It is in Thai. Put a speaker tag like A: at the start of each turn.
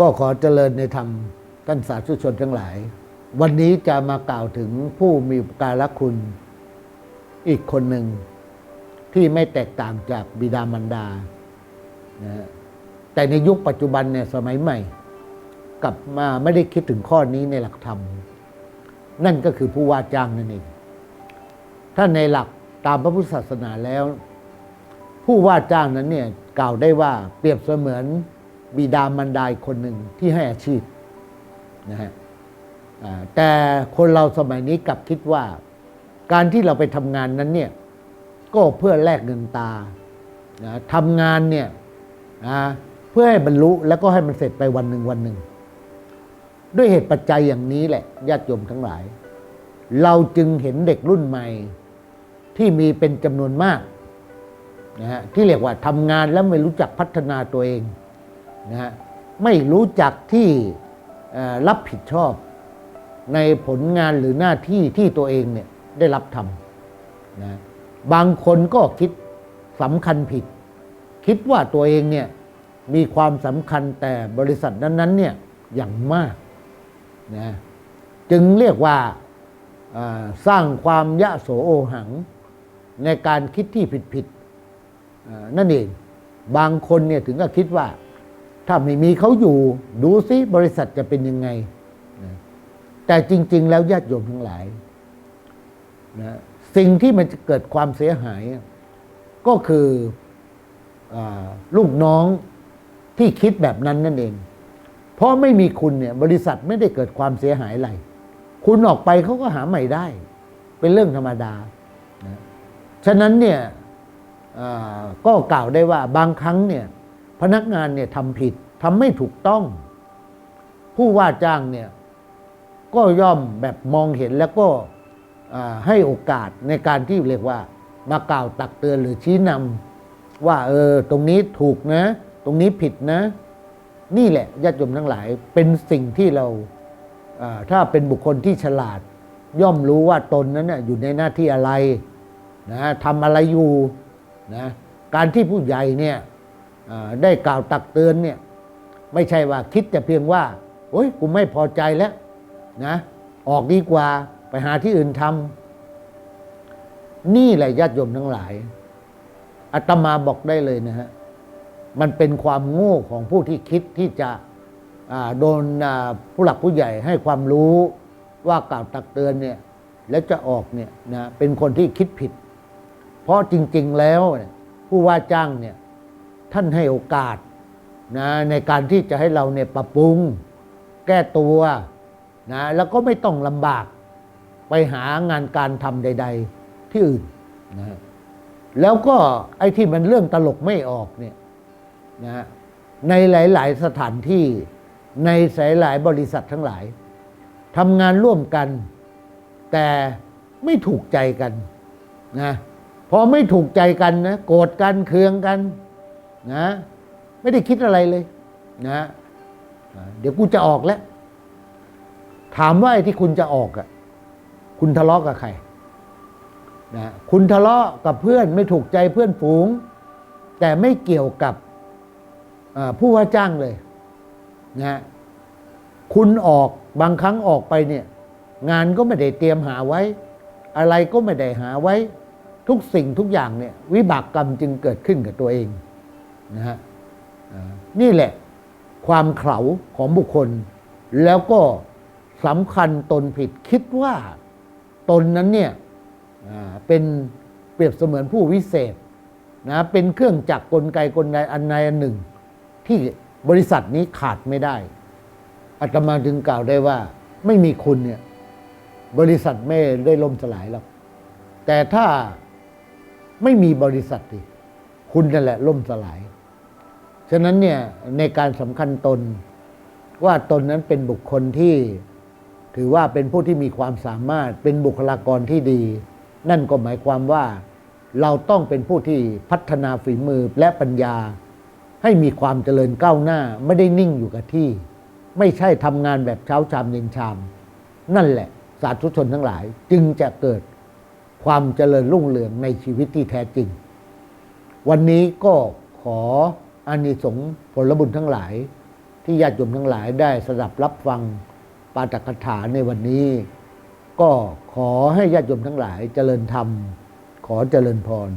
A: ก็ขอเจริญในธรรมท่านสาธุชนทั้งหลาย วันนี้จะมากล่าวถึงผู้มีการะคุณ อีกคนหนึ่ง ที่ไม่แตกต่างจากบิดามารดานะแต่ในยุคปัจจุบันเนี่ยสมัยใหม่ กลับมาไม่ได้คิดถึงข้อนี้ในหลักธรรม นั่นก็คือผู้ว่าจ้างนั่นเองถ้าในหลักตามพระพุทธศาสนาแล้ว ผู้ว่าจ้างนั้นเนี่ยกล่าวได้ว่าเปรียบเสมือน บิดามารดาคนหนึ่งที่ให้อาชีพนะฮะแต่คนเราสมัยนี้กลับคิดว่า การที่เราไปทำงานนั้นเนี่ยก็เพื่อแลกเงินตานะทำงานเนี่ยนะเพื่อให้บรรลุแล้วก็ให้มันเสร็จไปวันหนึ่งวันหนึ่ง ด้วยเหตุปัจจัยอย่างนี้แหละญาติโยมทั้งหลาย เราจึงเห็นเด็กรุ่นใหม่ ที่มีเป็นจำนวนมากนะฮะที่เรียกว่าทำงานแล้วไม่รู้จักพัฒนาตัวเอง นะฮะไม่รู้จักที่รับผิดชอบในผลงานหรือหน้าที่ที่ตัวเองเนี่ยได้รับทำนะบางคนก็คิดสำคัญผิด คิดว่าตัวเองเนี่ยมีความสำคัญแต่บริษัทนั้นๆเนี่ยอย่างมากนะจึงเรียกว่าสร้างความยะโสโอหัง ในการคิดที่ผิดๆนั่นเอง บางคนเนี่ยถึงก็คิดว่า ถ้าไม่มีเขาอยู่ ดูซิบริษัทจะเป็นยังไงนะแต่จริง ๆ แล้วญาติโยมทั้งหลายนะสิ่งที่มันจะเกิดความเสียหาย ก็คืออลูกน้องที่คิดแบบนั้นนั่นเอง เพราะไม่มีคุณเนี่ย บริษัทไม่ได้เกิดความเสียหายอะไร คุณออกไปเขาก็หาใหม่ได้ เป็นเรื่องธรรมดานะฉะนั้นเนี่ยก็กล่าวได้ว่าบางครั้งเนี่ย พนักงานเนี่ยทำผิดทำไม่ถูกต้อง ผู้ว่าจ้างเนี่ยก็ย่อมแบบมองเห็นแล้วก็ให้โอกาสในการที่เรียกว่ามากล่าวตักเตือนหรือชี้นำว่าเออตรงนี้ถูกนะ ตรงนี้ผิดนะ นี่แหละญาติโยมทั้งหลายเป็นสิ่งที่เราถ้าเป็นบุคคลที่ฉลาด ย่อมรู้ว่าตนนั้นน่ะอยู่ในหน้าที่อะไรนะทำอะไรอยู่นะการที่ผู้ใหญ่เนี่ย ได้กล่าวตักเตือนเนี่ยไม่ใช่ว่าคิดแต่เพียงว่าโอ้ยกูไม่พอใจแล้วนะออกดีกว่าไปหาที่อื่นทำนี่แหละญาติโยมทั้งหลายอาตมาบอกได้เลยนะฮะมันเป็นความโง่ของผู้ที่คิดที่จะโดนผู้หลักผู้ใหญ่ให้ความรู้ว่ากล่าวตักเตือนเนี่ยแล้วจะออกเนี่ยนะเป็นคนที่คิดผิด เพราะจริง ๆ แล้วผู้ว่าจ้างเนี่ย ท่านให้โอกาสนะในการที่จะให้เราเนี่ยปรับปรุง แก้ตัวนะแล้วก็ไม่ต้องลำบากไปหางานการทำใด ๆ ที่อื่นนะแล้วก็ไอ้ที่มันเรื่องตลกไม่ออกเนี่ยนะฮะในหลาย ๆ สถานที่ในสายหลายบริษัททั้งหลายทำงานร่วมกัน แต่ไม่ถูกใจกันนะพอไม่ถูกใจกันนะโกรธกันเคืองกัน นะ ไม่ได้คิดอะไรเลยนะ เดี๋ยวกูจะออกแล้ว ถามว่าไอ้ที่คุณจะออกอะคุณทะเลาะกับใครนะคุณทะเลาะกับเพื่อนไม่ถูกใจเพื่อนฝูง แต่ไม่เกี่ยวกับผู้ว่าจ้างเลยนะคุณออกบางครั้งออกไปเนี่ย งานก็ไม่ได้เตรียมหาไว้ อะไรก็ไม่ได้หาไว้ ทุกสิ่งทุกอย่างเนี่ย วิบากกรรมจึงเกิดขึ้นกับตัวเอง นะฮะนี่แหละความเขลาของบุคคล แล้วก็สำคัญตนผิดคิดว่าตนนั้นเนี่ยเป็นเปรียบเสมือนผู้วิเศษนะเป็นเครื่องจักรกลไกกลใดอันใดอันหนึ่ง ที่บริษัทนี้ขาดไม่ได้อาตมาจึงกล่าวได้ว่า ไม่มีคุณเนี่ยบริษัทไม่ได้ล่มสลายหรอกแต่ถ้าไม่มีบริษัทดิคุณนั่นแหละล่มสลาย ฉะนั้นเนี่ยในการสำคัญตน ว่าตนนั้นเป็นบุคคลที่ถือว่าเป็นผู้ที่มีความสามารถเป็นบุคลากรที่ดี นั่นก็หมายความว่า เราต้องเป็นผู้ที่พัฒนาฝีมือและปัญญา ให้มีความเจริญก้าวหน้าไม่ได้นิ่งอยู่กับที่ ไม่ใช่ทำงานแบบเช้าชามเย็นชาม นั่นแหละ สาธุชนทั้งหลายจึงจะเกิดความเจริญรุ่งเรืองในชีวิตที่แท้จริง วันนี้ก็ขอ อานิสงส์ผลบุญทั้งหลาย ที่ญาติโยมทั้งหลายได้สดับรับฟังปาฐกถาในวันนี้ ก็ขอให้ญาติโยมทั้งหลายเจริญธรรม ขอเจริญพร